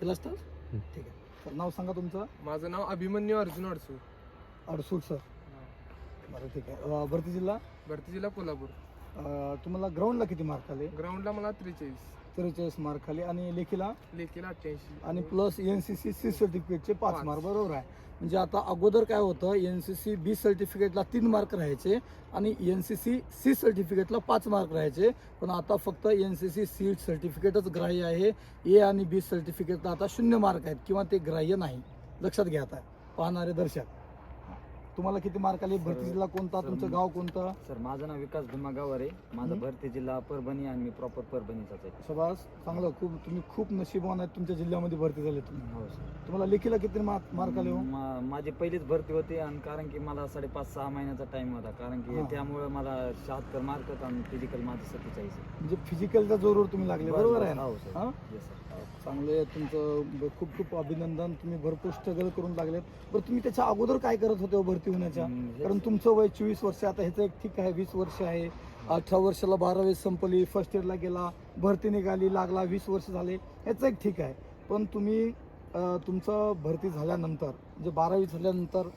केला स्टार्ट ठीक आहे. तर नाव सांगा तुमचं? माझं नाव अभिमन्यू अर्जुन अडसू अडसूट सर. बरं ठीक आहे. अं, भरती जिल्हा? भरती जिल्हा कोल्हापूर. अं, तुम्हाला ग्राउंडला किती मार्क आले? ग्राउंडला मला त्रेचाळीस. त्रेचाळीस मार्क आले आणि लेखीला लेखीला अठ्ठ्याऐंशी. आणि plus N C C C सर्टिफिकेटचे पाच पाच. मार्क बरोबर आहे. म्हणजे आता अगोदर काय होतं एन सी सी बी सर्टिफिकेटला तीन मार्क राहायचे आणि एन सी सी सी सर्टिफिकेटला पाच मार्क राहायचे. पण आता फक्त एन सी सी सी सर्टिफिकेटच ग्राह्य आहे. ए आणि बी सर्टिफिकेटला आता शून्य मार्क आहेत किंवा ते ग्राह्य नाही. लक्षात घ्या आता पाहणारे दर्शक. तुम्हाला किती मार्क आले? भरती जिल्हा कोणता? तुमचं गाव कोणतं? सर माझं नाव विकास भीमा गावारे माझा हं. भरती जिल्हा परभणी आणि मी प्रॉपर परभणीचाच आहे. शबास चांगलं. खूप तुम्ही खूप नशीबवान आहेत. तुमच्या जिल्ह्यामध्ये भरती झाले तुम्ही. हो सर तुम्हाला लेखीला किती मार्क मार्क आले हो? मा- माझी पहिलीच भरती होती आणि कारण की मला साडेपाच सहा महिन्याचा टाइम होता. कारण की हा. त्यामुळे मला शहात्तर मार्क होता आणि फिजिकल माझं सत्तेचाळीस आहे. म्हणजे फिजिकलच्या जोरवर तुम्ही लागले. बरोबर आहे ना? हो सर हा? Yes, sir. चांगले तुमचं ब- खूप खूप अभिनंदन. तुम्ही भरपूर स्ट्रगल करून लागलेत. बरं तुम्ही त्याच्या अगोदर काय करत होते हो भरती होण्याच्या कारण तुमचं वय चोवीस वर्ष आता ह्याचं एक ठीक आहे वीस वर्ष आहे. अठरा वर्षाला बारावी संपली फर्स्ट इयरला गेला भरती निघाली लागला वीस वर्ष झाले. ह्याचं एक ठीक आहे. पण तुम्ही तुमचं भरती झाल्यानंतर म्हणजे बारावी झाल्यानंतर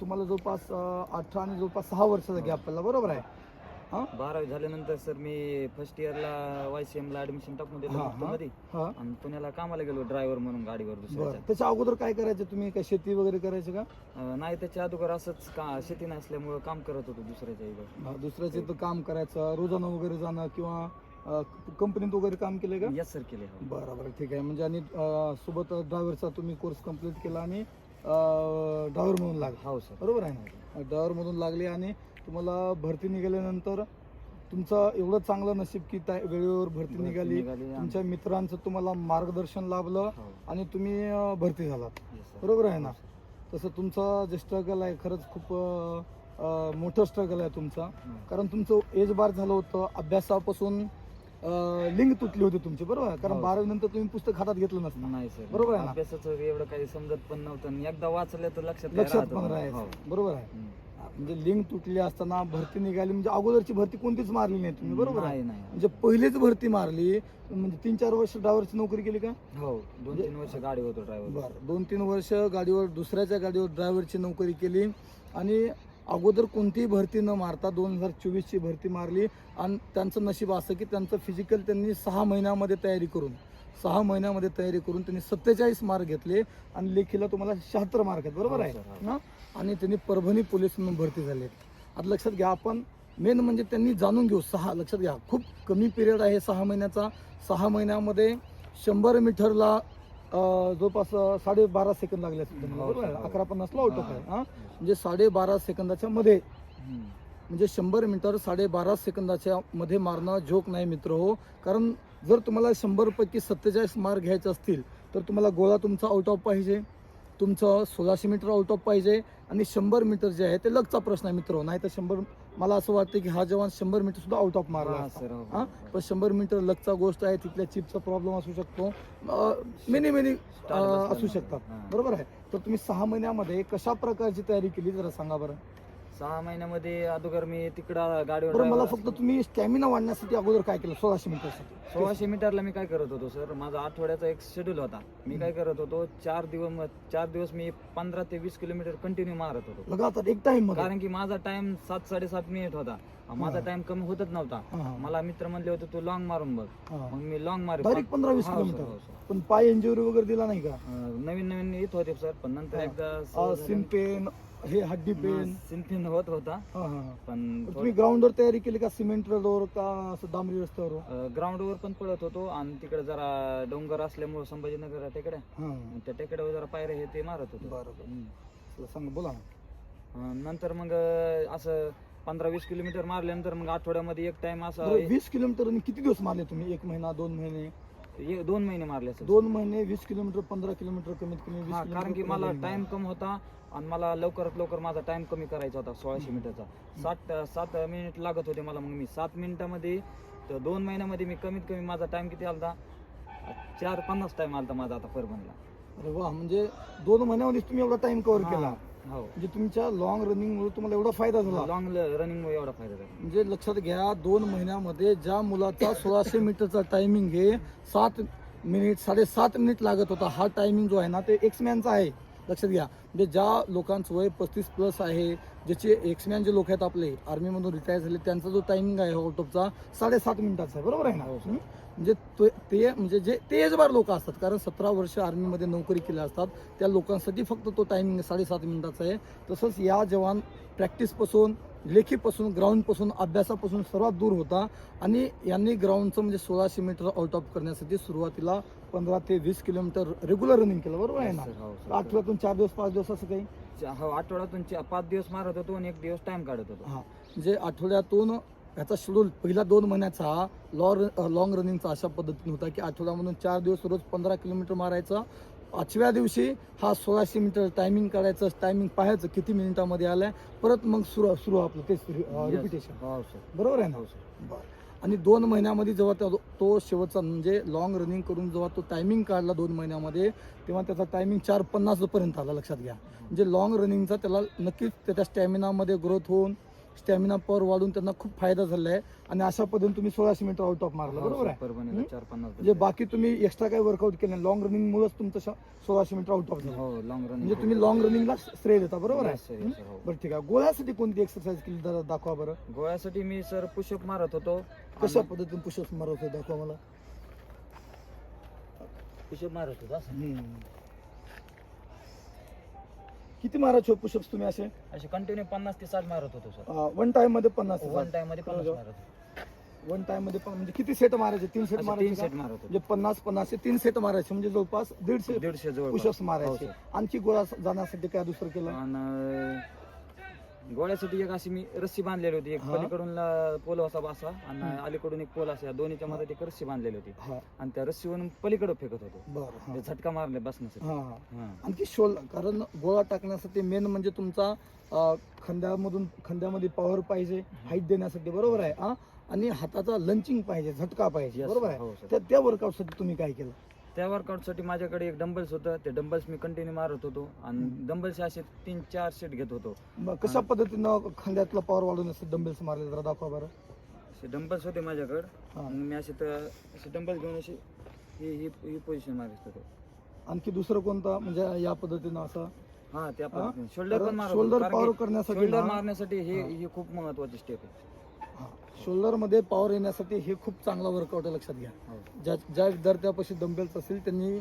तुम्हाला जवळपास अठरा आणि जवळपास सहा वर्षाचा गॅप पडला. बरोबर आहे? हां? बारावी झाल्यानंतर सर मी फर्स्ट इयरला वायसीएम ला ऍडमिशन टाकून दिलं हा, हा. मध्ये हां? आणि पुण्याला कामाला गेलो ड्रायव्हर म्हणून गाडीवर बरं. दुसऱ्याच्या. त्याच्या अगोदर काय करायचं तुम्ही? काय शेती वगैरे करायचं का? अं, नाही त्याच्या अगोदर असंच का शेती नसल्यामुळं काम करत होतो दुसऱ्याच्या इथं. हा, दुसऱ्याचं इथं काम करायचं रोजानं वगैरे जाणं किंवा अं, कंपनीत वगैरे काम केलं का? यस सर केले हो. बरं बरं ठीक आहे. म्हणजे आणि अं, सोबत ड्रायव्हरचा तुम्ही कोर्स कंप्लीट केला आणि ड्रायव्हर म्हणून लागला. हो सर बरोबर आहे ना? ड्रायव्हर म्हणून लागले आणि तुम्हाला भरती निघाल्यानंतर तुमचं एवढं चांगलं नशीब की त्या वेळेवर भरती निघाली तुमच्या मित्रांचं तुम्हाला मार्गदर्शन लाभलं हो. आणि तुम्ही भरती झालात. बरोबर आहे ना हो. तसं तुमचं जे स्ट्रगल आहे खरंच खूप मोठं स्ट्रगल आहे तुमचा हं. कारण तुमचं एज बार झालं होतं अभ्यासापासून लिंक तुटली होती तुमची बरोबर आहे? कारण. बारावी नंतर तुम्ही पुस्तक हातात घेतलं नसतं नाही सर बरोबर आहे ना? अभ्यासाचं एवढं काही समजत पण नव्हतं एकदा वाचलं तर लक्षात लक्षात पण. राहायचं. बरोबर आहे. म्हणजे लिंक तुटली असताना भरती निघाली म्हणजे अगोदरची भरती कोणतीच मारली नाही तुम्ही बरोबर आहे? नाही नाही. म्हणजे पहिलीच भरती मारली म्हणजे तीन चार वर्ष ड्रायव्हरची नोकरी केली का? हो दोन तीन वर्ष गाडी होतो ड्रायव्हर बरं दोन तीन वर्ष गाडीवर दुसऱ्याच्या गाडीवर ड्रायव्हरची नोकरी केली आणि अगोदर कोणतीही भरती न मारता दोन हजार चोवीसची भरती मारली आणि त्यांचं नशीब असं की त्यांचं फिजिकल त्यांनी सहा महिन्यामध्ये तयारी करून सहा महिन्यामध्ये तयारी करून त्यांनी सत्तेचाळीस मार्क घेतले आणि लेखीला तुम्हाला शहात्तर मार्क आहेत. बरोबर हो, आहे सर, हो. ना आणि त्यांनी परभणी पोलीस म्हणून भरती झाले आता लक्षात घ्या आपण मेन म्हणजे त्यांनी जाणून घेऊ सहा लक्षात घ्या. खूप कमी पिरियड आहे सहा महिन्याचा. सहा महिन्यामध्ये शंभर मीटरला जवळपास साडेबारा सेकंद लागले हो, बरोबर हो. अकरा पन्नासला आउट ऑफ हा. आहे हा? म्हणजे साडेबारा सेकंदाच्या मध्ये. म्हणजे शंभर मीटर साडेबारा सेकंदाच्या मध्ये मारणं जोक नाही मित्र हो. कारण जर तुम्हाला शंभर पैकी सत्तेचाळीस मार्क घ्यायचे असतील तर तुम्हाला गोळा तुमचा आउट ऑफ पाहिजे. तुमचं सोळाशे मीटर आउट ऑफ पाहिजे आणि शंभर मीटर जे आहे ते लगचा प्रश्न आहे मित्र नाही तर शंभर मला असं वाटतं की हा जवान शंभर मीटर सुद्धा आउट ऑफ मारला हा. सर, हो, हा. पण शंभर मीटर लगचा गोष्ट आहे तिथल्या चिपचा प्रॉब्लेम असू शकतो. मेनी मेनी असू. शकतात. बरोबर आहे? तर तुम्ही सहा महिन्यामध्ये कशा प्रकारची तयारी केली जरा सांगा बरं. सहा महिन्यामध्ये अगोदर मी तिकडं गाडीवर बरं मला driver फक्त. तुम्ही स्टॅमिना वाढण्यासाठी अगोदर काय केलं? सोळाशे मीटरसाठी सोळाशे मीटरला मी काय करत होतो सर? माझा आठवड्याचा एक शेड्यूल होता. मी काय करत होतो चार दिवस चार दिवस मी पंधरा ते वीस किलोमीटर कंटिन्यू मारत होतो. लगातार एक टाइममध्ये? कारण की माझा टाइम सात साडेसात मिनिट होता. माझा हा. टाइम कमी होतच नव्हता. हा, हा. मला मित्र म्हणले होते तू लॉंग मारून बघ. हा. मग मी लॉंग मारे. डायरेक्ट पंधरा वीस किलोमीटर. हो. पण पाय इंजुरी वगैरे दिला नाही का? नवीन नवीन येत होते सर. पण नंतर हा. एकदा सिम पेन हे हड्डी पेन. सिंपिन होत होता. हा, हा, हा. पण तुम्ही ग्राउंडवर तयारी केली का? सिमेंट रोडवर का असं डांबरी रस्त्यावर? ग्राउंडवर पण पळत होतो आणि तिकडे जरा डोंगर असल्यामुळे संभाजीनगर टेकड्या हा. त्या टेकड्यावर जरा पायऱ्या हे ते मारत होतो. बरं बरं हम्म. चला, सांगा बोला ना. अं, नंतर मग अं, असं पंधरा वीस किलोमीटर मारल्यानंतर मग आठवड्यामध्ये एक टाइम असा बरं, वीस किलोमीटर आणि किती दिवस मारले तुम्ही? एक महिना दोन महिने? दोन महिने मारले सर. दोन महिने वीस किलोमीटर पंधरा किलोमीटर कमीत कमी वीस हा कारण की मला. टाइम कमी होता आणि मला लवकरात लवकर माझा टाइम कमी करायचा होता सोळाशे मीटरचा. सात सात मिनिट लागत होते मला मग मी. सात मिनिटामध्ये तर दोन महिन्यामध्ये मी कमीत कमी माझा टाइम किती आलता? चार पन्नास टाइम आलता माझा आता परभणीला. अरे वा म्हणजे दोन महिन्यामध्ये तुम्ही एवढा टाइम कव्हर केला. हा, हो म्हणजे तुमच्या लॉंग रनिंग मुळे तुम्हाला एवढा फायदा झाला. लॉंग रनिंग एवढा फायदा झाला. म्हणजे लक्षात घ्या दोन महिन्यामध्ये ज्या मुलाचा सोळाशे मीटरचा टायमिंग आहे सात मिनिट साडेसात मिनिट लागत होता हा टायमिंग जो आहे ना ते एक्समॅनचा आहे. लक्षात घ्या. म्हणजे ज्या लोकांचं वय पस्तीस प्लस आहे ज्याचे एक्समॅन जे लोक आहेत आपले आर्मीमधून रिटायर झाले त्यांचा जो टायमिंग आहे ऑटोपचा साडेसात मिनिटाचा आहे. बरोबर आहे ना? हो? म्हणजे तो- ते म्हणजे जे ते एजबार लोक असतात. कारण सतरा वर्ष आर्मीमध्ये नोकरी केल्या असतात. त्या लोकांसाठी फक्त तो टायमिंग साडेसात मिनिटाचा आहे. तसंच या जवान प्रॅक्टिसपासून लेखीपासून ग्राउंडपासून अभ्यासापासून सर्वात दूर होता. आणि यांनी ग्राउंडचं म्हणजे सोळाशे मीटर आउट ऑफ करण्यासाठी सुरुवातीला पंधरा ते वीस किलोमीटर रेग्युलर रनिंग केलं बरोबर आहे ना? Yes, sir. हो, sir. आठवड्यातून चार दिवस पाच दिवस असं काही? चा- हो आठवड्यातून चा- पाच दिवस मारत होतो आणि एक दिवस टाइम काढत होतो. हा. म्हणजे आठवड्यातून याचा शेड्यूल पहिला दोन महिन्याचा लॉ लॉंग रनिंगचा अशा पद्धतीने होता की आठवड्यामधून चार दिवस रोज पंधरा किलोमीटर मारायचं. पाचव्या दिवशी हा सोळाशे मीटर टायमिंग काढायचं टायमिंग पाहायचं किती मिनिटामध्ये आलाय. परत मग सुरू सुरू आपलं तेच Yes. रिपिटेशन हो सर बरोबर आहे ना? हो सर बरं. आणि दोन महिन्यामध्ये जेव्हा त्या- तो शेवटचा म्हणजे लॉंग रनिंग करून जेव्हा तो टायमिंग काढला दोन महिन्यामध्ये तेव्हा त्याचा टायमिंग चार पन्नास पर्यंत आला लक्षात घ्या. म्हणजे लॉंग रनिंगचा त्याला नक्कीच त्याच्या स्टॅमिनामध्ये ग्रोथ होऊन स्टॅमिना पॉवर वाढून त्यांना खूप फायदा झाला आहे आणि अशा पद्धतीने तुम्ही सोळाशे मीटर आउट ऑफ मारला बरोबर आहे? परभणीला हं? चार पन्नास म्हणजे बाकी तुम्ही एक्स्ट्रा काही वर्कआउट केलं नाही लॉंग रनिंग मुळेच तुमचं सोळाशे मीटर आउट ऑफ झालं. हो लॉंग रन म्हणजे तुम्ही लॉंग रनिंगला श्रेय देता बरोबर आहे? हो. हं? बरं ठीक आहे. गोळ्यासाठी कोणती एक्सरसाइज केली जरा दाखवा बरं. गोळ्यासाठी मी सर पुशअप मारत होतो. कशा पद्धतीने पुषप मारत होते दाखवा मला. पुशअप मारत होतो असं. किती मारायचे पुशप्स तुम्ही असे? असे कंटिन्यू पन्नास ते साठ मारत होतो सर. वन टाइममध्ये पन्नास वन टाइममध्ये पन्नास. मारत होतो. वन टाइममध्ये पण म्हणजे किती सेट मारायचे? तीन सेट मारायचे तीन? सेट मारत म्हणजे पन्नास पन्नासचे तीन सेट मारायचे. म्हणजे जवळपास दीडशे दीडशे जवळ पुशप्स मारायचे. हो, आणखी गोळा जाण्यासाठी काय दुसरं केलं? गोळ्यासाठी एक अशी मी रस्सी बांधलेली होती एक हा. पलीकडून ला- पोल असा असा आणि हम्म. अलीकडून एक पोल असा दोन्हीच्या मध्ये एक रस्सी बांधलेली होती हा आणि त्या रस्सीवरून पलीकडे फेकत होतो बरं हा. ते झटका मारले बसण्यासाठी हा हा. हा. आणखी शोल कारण गोळा टाकण्यासाठी मेन म्हणजे तुमचा अं, खांद्यामधून खांद्यामध्ये पॉवर पाहिजे हाईट देण्यासाठी बरोबर आहे हा आणि हाताचा लंचिंग पाहिजे झटका पाहिजे Yes, बरोबर. आहे हो, sir. त्या त्या वर्कआउटसाठी तुम्ही काय केलं त्या वर्कआउटसाठी माझ्याकडे एक डंबल्स होतं. ते डंबल्स मी कंटिन्यू मारत होतो आणि. डंबल्स असे तीन चार सेट घेत होतो. कशा. पद्धतीनं खांद्यातला पॉवर वाढवण्यासाठी डंबेल्स मारले? जरा दाखवा बरं. असे डंबल्स होते माझ्याकडे. हा. मग मी असे तर असे डंबल्स घेऊन अशी ही ही ही पोझिशन मारत होतो. आणखी दुसरं कोणतं? म्हणजे या पद्धतीनं असं? हा त्या हा? शोल्डर पण मारत शोल्डर पॉवर करण्यासाठी शोल्डर ना- मारण्यासाठी हे हा. हे खूप महत्वाची स्टेप आहे. शोल्डरमध्ये पॉवर येण्यासाठी हे खूप चांगला वर्कआउट आहे लक्षात घ्या. हो. ज्या ज्या विद्यार्थ्यापाशी डंबेल्स असतील त्यांनी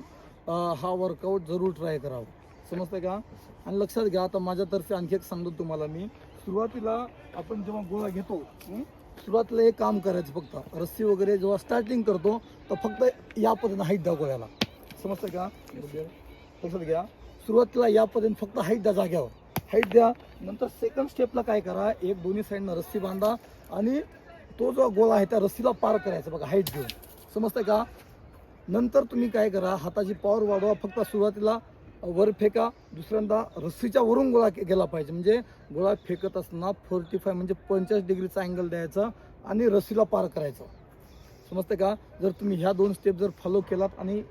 हा वर्कआउट जरूर ट्राय करावा. समजतंय का? आणि लक्षात घ्या आता माझ्यातर्फे आणखी एक सांगतो तुम्हाला मी. सुरुवातीला आपण जेव्हा गोळा घेतो सुरुवातीला एक काम करायचं फक्त. रस्सी वगैरे जेव्हा स्टार्टिंग करतो तर फक्त या पद्धतीने हाईट द्या गोळ्याला. समजतंय का? लक्षात घ्या. सुरुवातीला या पद्धतीने फक्त हाईट द्या जाग्यावर. हाईट द्या. नंतर सेकंड स्टेपला काय करा? एक दोन्ही साईडनं रस्सी बांधा आणि तो जो गोळा आहे त्या रस्सीला पार करायचा. बघा हाईट घेऊन. समजतंय का? नंतर तुम्ही काय करा हाताची पॉवर वाढवा फक्त सुरुवातीला वर फेका. दुसऱ्यांदा रस्सीच्या वरून गोळा के- गेला पाहिजे. म्हणजे गोळा फेकत असताना फोर्टी फाय म्हणजे पंचाळीस डिग्रीचा अँगल द्यायचा आणि रस्सीला पार करायचा. समजतं का? जर तुम्ही ह्या दोन स्टेप जर फॉलो केलात आणि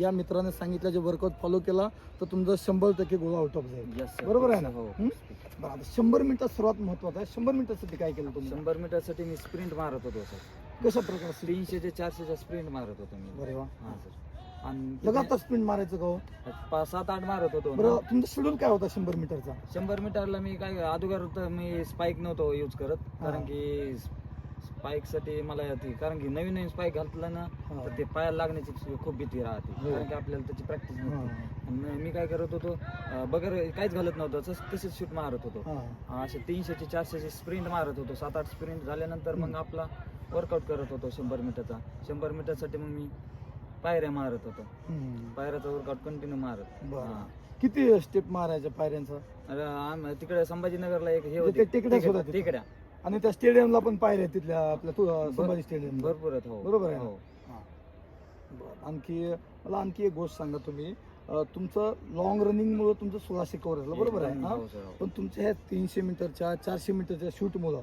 या मित्राने सांगितलं जे वर्कआउट फॉलो केला तर तुमचं शंभर टक्के गोळा आउट ऑफ जाईल. बरोबर आहे ना? हो? बरं, आता शंभर मिनिटात सर्वात महत्वाचं आहे. शंभर मिनिटासाठी काय केलं तुम्ही? शंभर मीटरसाठी मी स्प्रिंट मारत होतो सर कशा प्रकारे तीनशे ते चारशेच्या स्प्रिंट मारत होतो मी. बरे वा. हा सर आणि लगातार स्पिन मारायचं का हो? पाच सात आठ मारत होतो बरं तुमचं शेड्यूल काय होता शंभर मीटरचा? शंभर मीटरला मी काय अगोदर मी स्पाईक नव्हतो यूज करत कारण. की स्पाईकसाठी मला ती कारण की नवीन नवीन स्पाईक घातलं ना. तर ते पायाला लागण्याची खूप भीती राहते. हो. कारण की आपल्याला त्याची प्रॅक्टिस आणि मी काय करत होतो बगर काहीच घालत नव्हतं तस- तसेच शूट मारत होतो. असे तीनशेचे चारशेचे स्प्रिंट मारत होतो. सात आठ स्प्रिंट झाल्यानंतर मग आपला वर्कआउट करत होतो शंभर मीटरचा. शंभर मीटरसाठी मग मी पायऱ्या मारत होतो. पायऱ्याचा वर्कआउट कंटिन्यू मारत. किती स्टेप मारायच्या पायऱ्यांचा? तिकडे संभाजीनगरला एक हे म्हणजे होते. ते आणि त्या स्टेडियमला पण पायऱ्या आहेत तिथल्या आपल्या तु- संभाजी स्टेडियम भरपूर आहेत हो. बरोबर आहे ना? हो. आणखी मला आणखी एक गोष्ट सांगा तुम्ही. अं, तुमचं लॉंग रनिंग मुळे तुमचं सोळाशे कव्हर झालं बरोबर आहे एकदम, हा? हो, sir, हो. पण तुमच्या ह्या तीनशे मीटरच्या चारशे मीटरच्या शूट मुळे.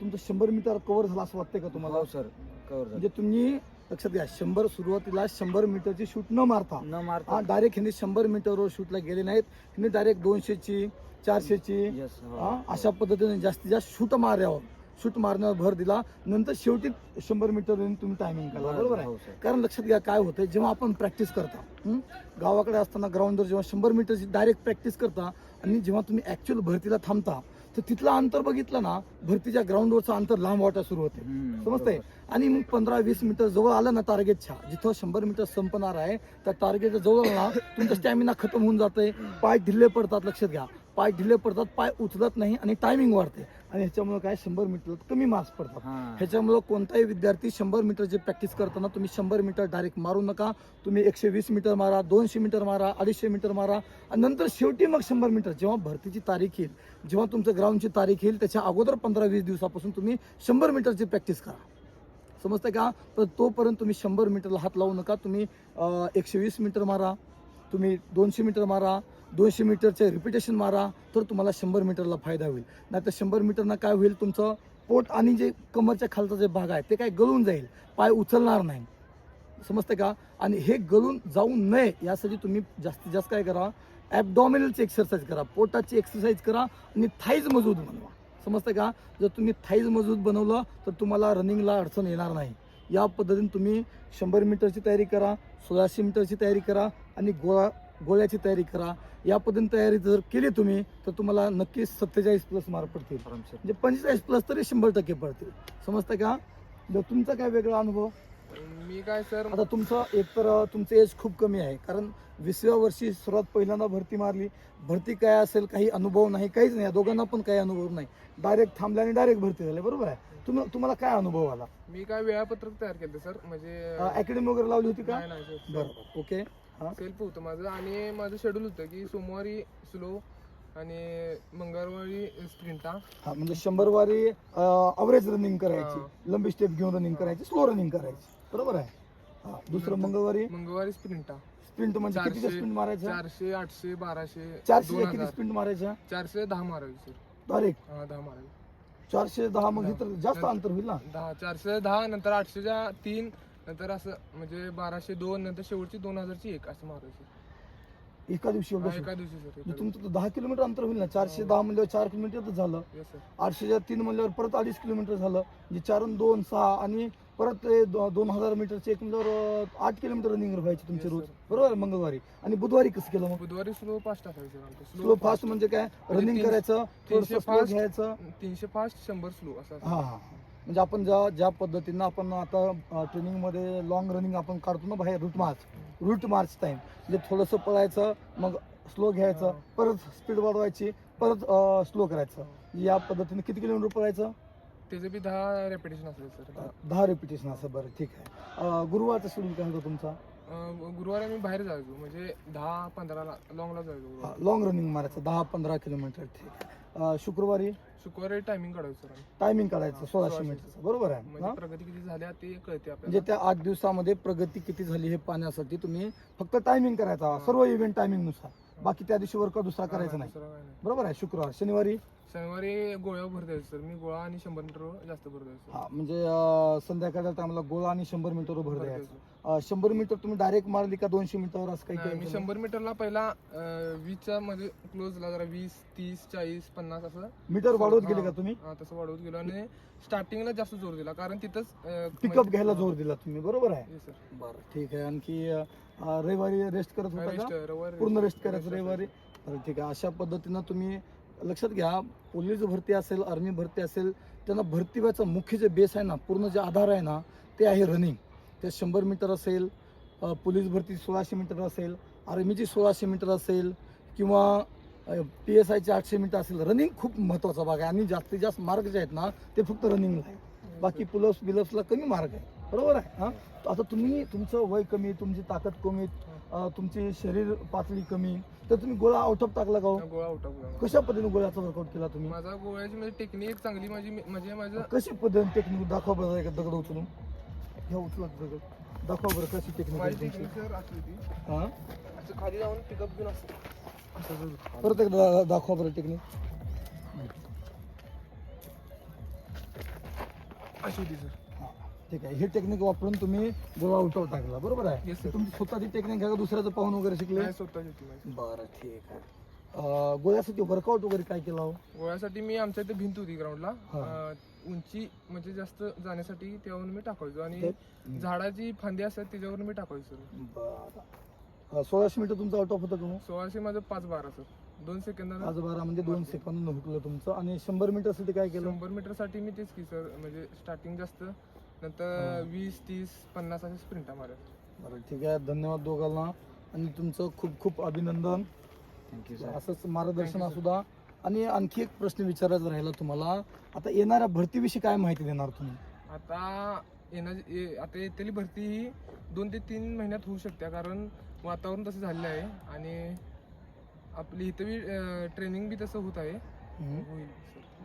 तुमचं शंभर मीटर कव्हर झालं असं वाटतंय का तुम्हाला? हो सर. कव्हर म्हणजे तुम्ही लक्षात घ्या शंभर सुरुवातीला शंभर मीटरची शूट न मारता न मारता. डायरेक्ट ह्यांनी शंभर मीटरवर शूटला गेले नाहीत. ह्यांनी डायरेक्ट दोनशेची चारशेची. हो. अशा पद्धतीने जास्तीत जास्त शूट मार्यावर शूट मारण्यावर भर दिला. नंतर शेवटी शंभर मीटर तुम्ही टायमिंग केला बरोबर आहे? हो सर कारण लक्षात घ्या काय होतंय जेव्हा आपण प्रॅक्टिस करता हं? गावाकडे असताना ग्राउंडवर जेव्हा शंभर मीटरची डायरेक्ट प्रॅक्टिस करता आणि जेव्हा तुम्ही ऍक्च्युअल भरतीला थांबता तर तिथलं अंतर बघितलं ना भरतीच्या ग्राउंडवरचं अंतर लांब वाटा सुरू होते. हम्म, समजतंय? आणि मग पंधरा वीस मीटर जवळ आलं ना टार्गेटच्या जिथं शंभर मीटर संपणार आहे त्या टार्गेट जवळ ना तुमचा स्टॅमिना खतम होऊन जातंय. पाय ढिल्ले पडतात लक्षात घ्या. पाय ढिल्ले पडतात पाय उचलत नाही आणि टायमिंग वाढते. आणि ह्याच्यामुळे काय शंभर मीटर कमी मार्क्स पडतात. ह्याच्यामुळं कोणताही विद्यार्थी शंभर मीटरची प्रॅक्टिस करताना तुम्ही शंभर मीटर डायरेक्ट मारू नका. तुम्ही एकशे वीस मीटर मारा दोनशे मीटर मारा अडीचशे मीटर मारा. आणि नंतर शेवटी मग शंभर मीटर जेव्हा भरतीची तारीख येईल जेव्हा तुमचं ग्राउंडची तारीख येईल त्याच्या अगोदर पंधरा वीस दिवसापासून तुम्ही शंभर मीटरची प्रॅक्टिस करा. समजतं का? तर तोपर्यंत तुम्ही शंभर मीटरला हात लावू नका. तुम्ही एकशे वीस मीटर मारा. तुम्ही दोनशे मीटर मारा. दोनशे मीटरचे रिपिटेशन मारा तर तुम्हाला शंभर मीटरला फायदा होईल. नाहीतर शंभर मीटरना काय होईल तुमचं पोट आणि जे कमरच्या खालचा जे भाग आहे ते काय गळून जाईल पाय उचलणार नाही. समजते का? आणि हे गळून जाऊ नये यासाठी तुम्ही जास्तीत जास्त काय करा ॲबडॉमिनलची एक्सरसाइज करा पोटाची एक्सरसाइज करा आणि थाईज मजबूत बनवा. समजतं का? जर तुम्ही थाईज मजबूत बनवलं तर तुम्हाला रनिंगला अडचण येणार नाही. या पद्धतीने तुम्ही शंभर मीटरची तयारी करा सोळाशे मीटरची तयारी करा आणि गोळा गोळ्याची तयारी करा. या पद्धतीने तयारी जर केली तुम्ही तर तुम्हाला नक्कीच सत्तेचाळीस प्लस मार्क पडतील. म्हणजे पंचेचाळीस प्लस तरी शंभर टक्के पडतील. समजतं का? जर तुमचा काय वेगळा अनुभव? मी काय सर? आता तुमचं एकतर अं, तुमचं एज खूप कमी आहे. कारण विसव्या वर्षी सर्वात पहिल्यांदा भरती मारली. भरती काय असेल काही अनुभव नाही काहीच नाही. या दोघांना पण काही अनुभव नाही. डायरेक्ट थांबले आणि डायरेक्ट भरती झाले. बरोबर आहे? तुम्ही तुम्हाला काय अनुभव आला? मी काय वेळापत्रक तयार केलं सर? म्हणजे अकॅडमी वगैरे लावली होती का? बरोबर ओके. सेल्फ होतं माझं. आणि माझं शेड्यूल होतं की सोमवारी स्लो आणि मंगळवारी स्प्रिंटा. हा म्हणजे शंभर वारी अवरेज रनिंग करायची. लंबी स्टेप घेऊन रनिंग करायची स्लो रनिंग करायची. बरोबर आहे? हा दुसरं मंगळवारी? मंगळवारी स्प्रिंटा. स्प्रिंट म्हणजे किती चारशे स्प्रिंट मारायचं चारशे आठशे बाराशे चारशे किती हजार. स्प्रिंट मारायच्या? चारशे दहा मारायचे सर डायरेक्ट हा दहा मारायचे चारशे दहा मग हे तर जास्त अंतर होईल ना? दहा चारशे दहा नंतर आठशेच्या तीन नंतर असं म्हणजे बाराशे दोन नंतर शेवटची दोन हजारची एक असं मारायचं एका दिवशी एवढं हा. एका दिवशी सर म्हणजे तुमचं तर दहा किलोमीटर अंतर होईल ना? चारशे दहा म्हणल्यावर चार किलोमीटर तर झालं. येस सर आठशेच्या तीन म्हणल्यावर परत अडीच किलोमीटर झालं. म्हणजे चार दोन सहा आणि परत ते दो- दोन हजार मीटरचे एक म्हणल्यावर अं, आठ किलोमीटर रनिंग व्हायची तुमची Yes, रोज. sir. बरोबर? आहे, मंगळवारी. आणि बुधवारी कसं केलं मग? बुधवारी स्लो फास्ट असायचं आमचं. स्लो फास्ट म्हणजे काय? रनिंग तीनशे- करायचं तीनशे fast. घ्यायचं. तीनशे फास्ट शंभर स्लो असं हा. हा. म्हणजे आपण ज्या ज्या पद्धतीनं आपण आता ट्रेनिंगमध्ये लॉंग रनिंग आपण काढतो ना बाहेर route march route march time म्हणजे थोडंसं पळायचं मग स्लो घ्यायचं हा. परत स्पीड वाढवायची परत स्लो करायचं. या पद्धतीने किती किलोमीटर पळायचं? त्याचे बी दहा रेपिटेशन असायचं सर. दहा रिपिटेशन असं बरं ठीक आहे. गुरुवारचा शेड्यूल काय होता तुमचा? गुरुवारी आम्ही बाहेर जायचो म्हणजे दहा पंधराला लॉंगला जायचो. लॉंग रनिंग मारायचं दहा पंधरा किलोमीटर ठीक आहे. अं, शुक्रवारी शुक्रवारी टायमिंग काढायचो सर. टायमिंग काढायचं सोळाशे. मीटरचं बरोबर आहे म्हणजे हा? प्रगती किती झाल्या ते कळते म्हणजे आपल्याला त्या आठ दिवसामध्ये प्रगती किती झाली हे पाहण्यासाठी तुम्ही फक्त टायमिंग करायचा. सर्व इव्हेंट टायमिंगनुसार बाकी त्या दिवशी वर्कआउट दुसरा करायचा नाही दुसरं काय नाही. बरोबर आहे शुक्रवार शनिवारी शनिवारी गोळ्यावर भर द्यायचं सर मी गोळा आणि शंभर मीटर जास्त भर द्यायचो हा म्हणजे अं, संध्याकाळच्या टायमाला गोळा आणि शंभर मीटर भर द्यायचा शंभर मीटर तुम्ही डायरेक्ट मारली का दोनशे मीटरवर असं काही नाही, मी केलं शंभर मीटरला पहिला अं, वीसच्या मध्ये क्लोजला जरा वीस तीस चाळीस पन्नास असं. मीटर वाढवत गेले का तुम्ही? हा, तसं वाढवत गेलो आणि स्टार्टिंगला जास्त जोर दिला कारण तिथंच अं, पिकअप घ्यायला जोर दिला तुम्ही बरोबर आहे? Yes, sir. बरं ठीक आहे. आणखी अं, रविवारी रेस्ट करत होता Rest, का? रविवारी पूर्ण रेस्ट करायचं रविवारी? बरं ठीक आहे. अशा पद्धतीनं तुम्ही लक्षात घ्या पोलीस भरती असेल आर्मी भरती असेल त्यांना भरती व्हायचा मुख्य जे बेस आहे ना पूर्ण जे आधार आहे ना ते आहे रनिंग ते शंभर मीटर असेल पोलीस भरती सोळाशे मीटर असेल आर्मीची सोळाशे मीटर असेल किंवा पी एस आयचे आठशे मीटर असेल. रनिंग खूप महत्त्वाचा भाग आहे आणि जास्तीत जास्त मार्क जे आहेत ना ते फक्त रनिंगला आहे बाकी पुलप्स बिलप्सला कमी मार्क आहे. बरोबर आहे हां? आता तुम्ही तुमचं वय कमी तुमची ताकद कमी तुमची शरीर पातळी कमी तर तुम्ही गोळा आउट ऑफ टाकला का हो? गोळा उठा गोळा कशा पद्धतीने गोळ्याचा वर्कआउट केला तुम्ही? माझा गोळ्याची म्हणजे टेक्निक चांगली माझी म्हणजे माझं कशी पद्धतीने टेक्निक दाखवा बरं दगड उचलून. घ्या उचला दगड दाखवा बरं कशी टेक्निक आहे तुमची हां? असं खाली जाऊन पिकअप घेऊन असं. असं जर- परत एकदा दा- दाखवा बरं टेक्निक अशी होती सर हां. ठीक आहे. हे टेक्निक वापरून तुम्ही गोळा उठाव टाकला. बरोबर आहे? Yes, sir. तुमची स्वतःची टेक्निक घ्या का दुसऱ्याचं पाहून वगैरे शिकले? नाही स्वतःची होती माझी. बरं ठीक आहे. अं, गोळ्यासाठी वर्कआउट वगैरे काय केला हो? गोळ्यासाठी मी आमच्या इथे भिंत होती ग्राउंडला हा. उंची म्हणजे जास्त जाण्यासाठी त्यावरून मी टाकायचो आणि झाडाची फांदी असतात त्याच्यावरून मी टाकायचो सोळाशे मीटर तुमचं आउट ऑफ होतं का सोळाशे माझं पाच बारा सर. दोन सेकंदानं आज बारा म्हणजे दोन सेकंद हुकलं तुमचं. आणि शंभर मीटरसाठी काय केलं? शंभर मीटरसाठी मी तेच की सर म्हणजे स्टार्टिंग जास्त नंतर वीस तीस पन्नास असे स्प्रिंटा मारत बरं ठीक आहे. धन्यवाद दोघांना. आणि तुमचं खूप खूप अभिनंदन. थँक्यू सर असंच मार्गदर्शन असू द्या आणि आणखी एक प्रश्न विचारायचा राहिला तुम्हाला. आता येणाऱ्या भरतीविषयी काय माहिती देणार तुम्ही? आता येणं ये- आता येतेली भरती ही दोन ते तीन महिन्यात होऊ शकते कारण वातावरण तसं झालेलं आहे आणि आपली इथं बी ट्रेनिंग बी तसं होत आहे. हम्म. होईल.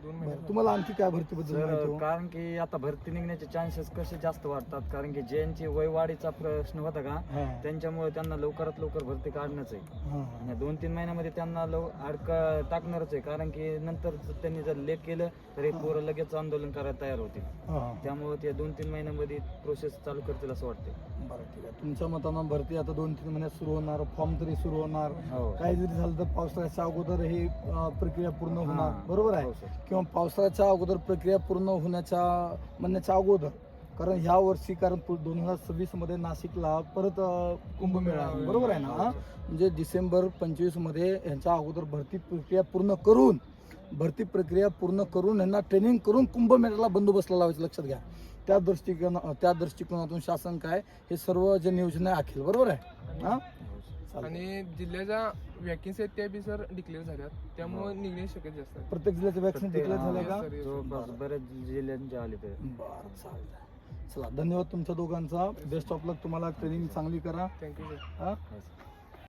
बरं तुम्हाला आणखी काय भरतीबद्दल माहिती सर हो? कारण की आता भरती निघण्याचे चान्सेस कसे जास्त वाढतात? कारण की ज्यांची वयवाढीचा प्रश्न होता का? हा, त्यांच्यामुळे त्यांना लवकरात लवकर भरती काढणंच आहे. हा, हा. आणि दोन तीन महिन्यामध्ये त्यांना लव अडका टाकणारच आहे. कारण की नंतर त्यांनी जर लेट केलं तर एक पोरं लगेच आंदोलन करायला तयार होतील. हा, हा. त्यामुळे ते दोन तीन महिन्यामध्ये प्रोसेस चालू करतील असं वाटतं बरं ठीक आहे. तुमच्या मतानं भरती आता दोन तीन महिन्यात सुरू होणार फॉर्म तरी सुरू होणार. हो काही जरी झालं तर पावसाळ्याच्या अगोदर ही अं, प्रक्रिया पूर्ण होणार. हां. बरोबर आहे? हो सर. किंवा पावसाळ्याच्या अगोदर प्रक्रिया पूर्ण होण्याच्या म्हणण्याच्या अगोदर. कारण ह्या वर्षी कारण दोन हजार सव्वीसमध्ये नाशिकला परत अं, कुंभमेळा आहे. बरोबर आहे ना? हा? म्हणजे डिसेंबर पंचवीसमध्ये यांच्या अगोदर भरती प्रक्रिया पूर्ण करून भरती प्रक्रिया पूर्ण करून यांना ट्रेनिंग करून कुंभमेळ्याला बंदोबस्त लावायचं लक्षात घ्या. त्या दृष्टिकोन त्या दृष्टिकोनातून शासन काय? हे सर्व जे नियोजन आहे आखील बरोबर आहे? हा? हो. आणि जिल्ह्याच्या वॅकन्सी आहेत त्या बी सर डिक्लेअर झाल्यात. त्यामुळे निघण्याची शक्यता जास्त आहे. प्रत्येक जिल्ह्याचे वॅक्सिन प्रत्येक- डिक्लेअर झाले का. जवळपास बऱ्याच जिल्ह्यांचे आले ते. बरं चालतंय चला धन्यवाद तुमच्या दोघांचा. बेस्ट ऑफ लक तुम्हाला. ट्रेनिंग चांगली करा. थँक्यू सर हा? हो सर.